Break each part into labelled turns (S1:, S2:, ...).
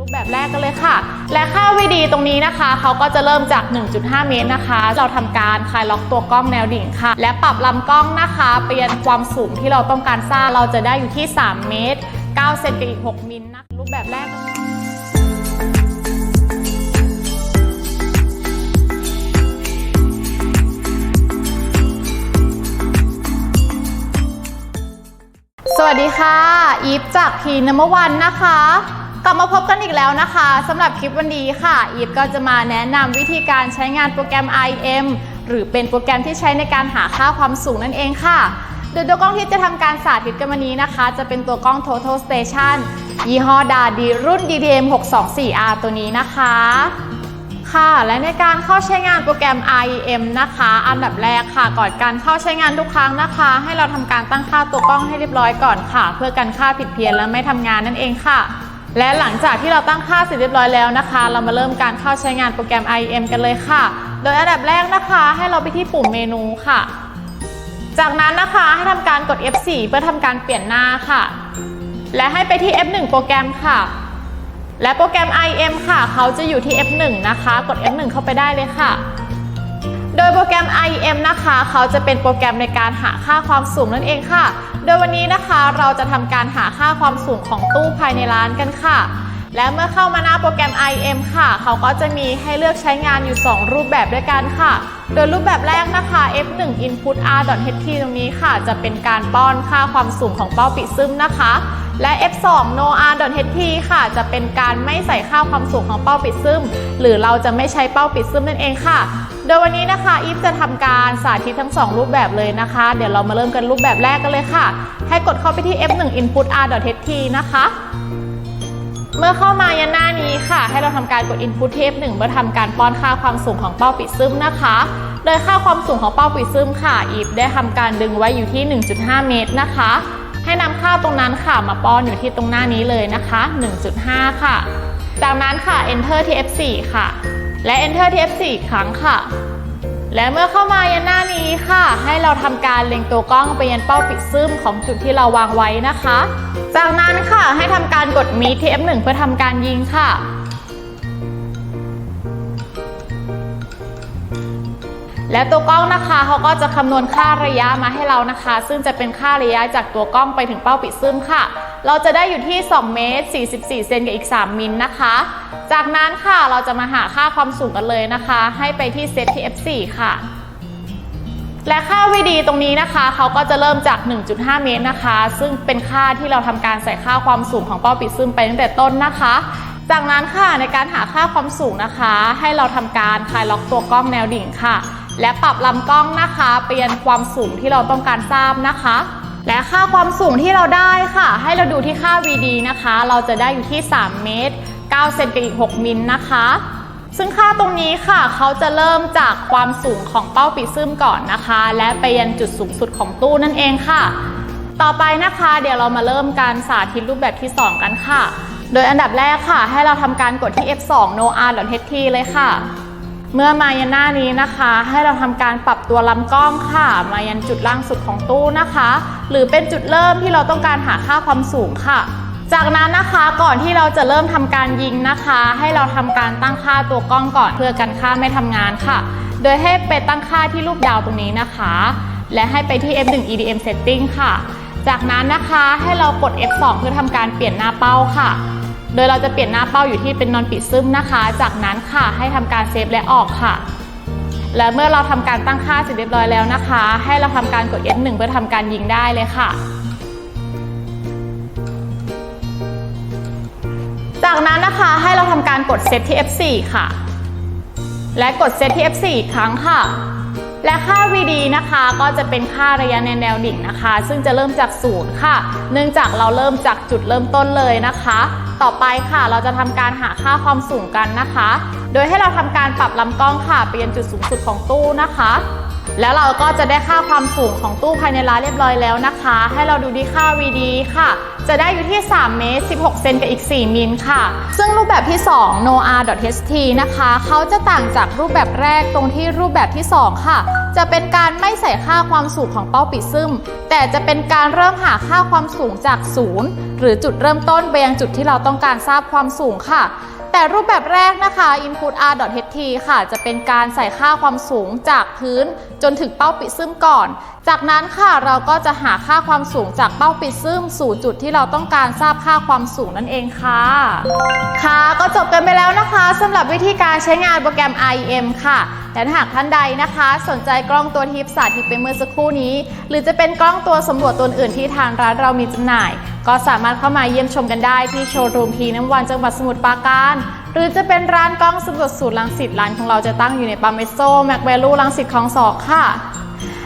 S1: รูปแบบแรกกันเลยค่ะ และค่า VD ตรงนี้นะคะ เขาก็จะเริ่มจาก 1.5 เมตรนะคะ เราทำการคลายล็อกตัวกล้องแนวดิ่งค่ะ และปรับลำกล้องนะคะเปลี่ยนความสูงที่เราต้องการสร้างเราจะได้อยู่ที่ 3 เมตร9เซนกับอีก6มิลนะรูปแบบแรกสวัสดีค่ะ อีฟจากทีนัมวันนะคะ กลับมาพบกันอีกแล้วนะคะสำหรับคลิปวันนี้ค่ะ อีฟก็จะมาแนะนำวิธีการใช้งานโปรแกรม IM หรือเป็นโปรแกรมที่ใช้ในการหาค่าความสูงนั่นเองค่ะ โดยตัวกล้องที่จะทำการสาธิตกันวันนี้นะคะ จะเป็นตัวกล้อง Total Station ยี่ห้อดาดีรุ่น DDM 624R ตัวนี้นะคะค่ะและในการเข้าใช้งานโปรแกรม IEM นะคะ อันดับแรกค่ะ ก่อนการเข้าใช้งานทุกครั้งนะคะ ให้เราทำการตั้งค่าตัวกล้องให้เรียบร้อยก่อนค่ะ เพื่อกันค่าผิดเพี้ยนและไม่ทำงานนั่นเองค่ะ และหลังจากที่เราตั้งค่าเสร็จเรียบร้อยแล้วนะคะ เรามาเริ่มการเข้าใช้งานโปรแกรม IEM กันเลยค่ะ โดยอันดับแรกนะคะ ให้เราไปที่ปุ่มเมนูค่ะ จากนั้นนะคะให้ทำการกด F4 เพื่อทำการเปลี่ยนหน้าค่ะ และให้ไปที่ F1 โปรแกรมค่ะ และโปรแกรม IM ค่ะ เขาจะอยู่ที่ F1 นะคะ กด F1 เข้าไปได้เลยค่ะ ดยโปรแกรม IEM นะคะ เขาจะเป็นโปรแกรมในการหาค่าความสูงนั่นเองค่ะ โดยวันนี้นะคะเราจะทำการหาค่าความสูงของตู้ภายในร้านกันค่ะ และเมื่อเข้ามาหน้าโปรแกรม IEM ค่ะ เขาก็จะมีให้เลือกใช้งานอยู่ 2 รูปแบบด้วยกันค่ะ โดยรูปแบบแรกนะคะ F1 input r.ht ตรงนี้ค่ะ จะเป็นการป้อนค่าความสูงของเป้าปิดซึมนะคะ และ F2 no r.ht ค่ะ จะเป็นการไม่ใส่ค่าความสูงของเป้าปิดซึมหรือเราจะไม่ใช้เป้าปิดซึมนั่นเองค่ะ ดยวันนี้นะคะอีฟจะทำการสาธิตทั้ง 2 รูปแบบเลยนะคะ เดี๋ยวเรามาเริ่มกันรูปแบบแรกกันเลยค่ะ ให้กดเข้าไปที่ F1 input r.ht นะคะ เมื่อเข้ามายันหน้านี้ค่ะ ให้เราทำการกด input ที่ F1 เพื่อทำการป้อนค่าความสูงของเป้าปิดซึมนะคะ โดยค่าความสูงของเป้าปิดซึมค่ะอีฟได้ทำการดึงไว้อยู่ที่ 1.5 เมตรนะคะ ให้นำค่าตรงนั้นค่ะมาป้อนอยู่ที่ตรงหน้านี้เลยนะคะ 1.5 ค่ะ จากนั้นค่ะ enter ที่ F4 ค่ะ และ enter ที่ F4 อีกครั้งค่ะ และเมื่อเข้ามายันหน้านี้ค่ะ ให้เราทำการเล็งตัวกล้องไปยันเป้าปิดซึมของจุดที่เราวางไว้นะคะ จากนั้นค่ะให้ทำการกด meet ที่ F1 เพื่อทำการยิงค่ะ และตัวกล้องนะคะเขาก็จะคำนวณค่าระยะมาให้เรานะคะ ซึ่งจะเป็นค่าระยะจากตัวกล้องไปถึงเป้าปิดซึมค่ะ เราจะได้อยู่ที่ 2 เมตร 44 เซนกับอีก 3 มิลนะคะ จากนั้นค่ะเราจะมาหาค่าความสูงกันเลยนะคะ ให้ไปที่เซตที่ F4 ค่ะ และค่า VD ตรงนี้นะคะเขาก็จะเริ่มจาก 1.5 เมตรนะคะ ซึ่งเป็นค่าที่เราทำการใส่ค่าความสูงของเป้าปิดซึมไปตั้งแต่ต้นนะคะจากนั้นค่ะในการหาค่าความสูงนะคะ ให้เราทำการคลายล็อกตัวกล้องแนวดิ่งค่ะ และปรับลำกล้องนะคะเปลี่ยนความสูงที่เราต้องการทราบนะคะ และค่าความสูงที่เราได้ค่ะ ให้เราดูที่ค่า VD นะคะ เราจะได้อยู่ที่ 3 เมตร 9 เซนกับอีก 6 มิลนะคะ ซึ่งค่าตรงนี้ค่ะ เขาจะเริ่มจากความสูงของเป้าปิดซึมก่อนนะคะ และไปยันจุดสูงสุดของตู้นั่นเองค่ะ ต่อไปนะคะ เดี๋ยวเรามาเริ่มการสาธิตรูปแบบที่ 2 กันค่ะ โดยอันดับแรกค่ะ ให้เราทำการกดที่ F2 no r.ht เลยค่ะ เมื่อมายันหน้านี้นะคะ ให้เราทำการปรับตัวลำกล้องค่ะ มายันจุดล่างสุดของตู้นะคะ หรือเป็นจุดเริ่มที่เราต้องการหาค่าความสูงค่ะ จากนั้นนะคะก่อนที่เราจะเริ่มทำการยิงนะคะ ให้เราทำการตั้งค่าตัวกล้องก่อนเพื่อกันค่าไม่ทำงานค่ะ โดยให้ไปตั้งค่าที่รูปดาวตรงนี้นะคะ และให้ไปที่ F1 EDM Setting ค่ะ จากนั้นนะคะให้เรากด F2 เพื่อทำการเปลี่ยนหน้าเป้าค่ะ โดยเราจะเปลี่ยนหน้าเป้าอยู่ที่เป็นนอนปิดซึมนะคะ จากนั้นค่ะให้ทำการเซฟและออกค่ะ และเมื่อเราทำการตั้งค่าเสร็จเรียบร้อยแล้วนะคะ ให้เราทำการกด F1 เพื่อทำการยิงได้เลยค่ะจากนั้นนะคะให้เราทำการกดเซตที่ F4 ค่ะ และกดเซตที่ F4 อีกครั้งค่ะ และค่า VD นะคะก็จะเป็นค่าระยะในแนวดิ่งนะคะ ซึ่งจะเริ่มจากศูนย์ค่ะ เนื่องจากเราเริ่มจากจุดเริ่มต้นเลยนะคะ ต่อไปค่ะเราจะทำการหาค่าความสูงกันนะคะ โดยให้เราทำการปรับลำกล้องค่ะไปยังจุดสูงสุดของตู้นะคะ แล้วเราก็จะได้ค่าความสูงของตู้ภายในร้านเรียบร้อยแล้วนะคะ ให้เราดูที่ค่า VD ค่ะ จะได้อยู่ที่ 3 เมตร 16 เซนกับอีก 4 มิลค่ะ ซึ่งรูปแบบที่ 2 noar.ht นะคะ เขาจะต่างจากรูปแบบแรกตรงที่รูปแบบที่ 2 ค่ะ จะเป็นการไม่ใส่ค่าความสูงของเป้าปิดซึม แต่จะเป็นการเริ่มหาค่าความสูงจากศูนย์หรือจุดเริ่มต้นไปยังจุดที่เราต้องการทราบความสูงค่ะ แต่รูปแบบแรกนะคะ input r.ht ค่ะ จะเป็นการใส่ค่าความสูงจากพื้นจนถึงเป้าปิดซึมก่อน จากนั้นค่ะเราก็จะหาค่าความสูงจากเป้าปิดซึมสู่จุดที่เราต้องการทราบค่าความสูงนั่นเองค่ะ ค่ะก็จบกันไปแล้วนะคะสำหรับวิธีการใช้งานโปรแกรม IEM ค่ะและหากท่านใดนะคะ สนใจกล้องตัวทิปสาธิตไปเมื่อสักครู่นี้ หรือจะเป็นกล้องตัวสำรวจตัวอื่นที่ทางร้านเรามีจำหน่าย ก็สามารถเข้ามาเยี่ยมชมกันได้ที่โชว์รูมพีน้ำวันจังหวัดสมุทรปราการ หรือจะเป็นร้านกล้องสำรวจสูตรลังสิตร้านของเราจะตั้งอยู่ในปั๊มเมโซแมกเวลูลังสิตคลองสอกค่ะ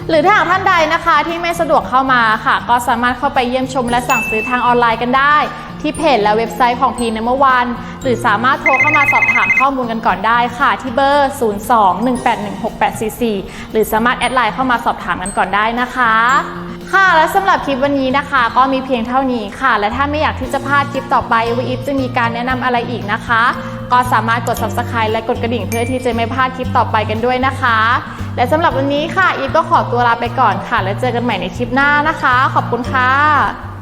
S1: หรือถ้าหากท่านใดนะคะที่ไม่สะดวกเข้ามาค่ะ ก็สามารถเข้าไปเยี่ยมชมและสั่งซื้อทางออนไลน์กันได้ ที่เพจและเว็บไซต์ของพีนเมื่อวันหรือสามารถโทรเข้ามาสอบถามข้อมูลกันก่อนได้ค่ะ ที่เบอร์ 02-1816844 หรือสามารถแอดไลน์เข้ามาสอบถามกันก่อนได้นะคะ ค่ะและสำหรับคลิปวันนี้นะคะ ก็มีเพียงเท่านี้ค่ะ และถ้าไม่อยากที่จะพลาดคลิปต่อไปวีอิฟจะมีการแนะนำอะไรอีกนะคะ ก็สามารถกด subscribe และกดกระดิ่งเพื่อที่จะไม่พลาดคลิปต่อไปกันด้วยนะคะ และสำหรับวันนี้ค่ะอีฟก็ขอตัวลาไปก่อนค่ะ แล้วเจอกันใหม่ในคลิปหน้านะคะ ขอบคุณค่ะ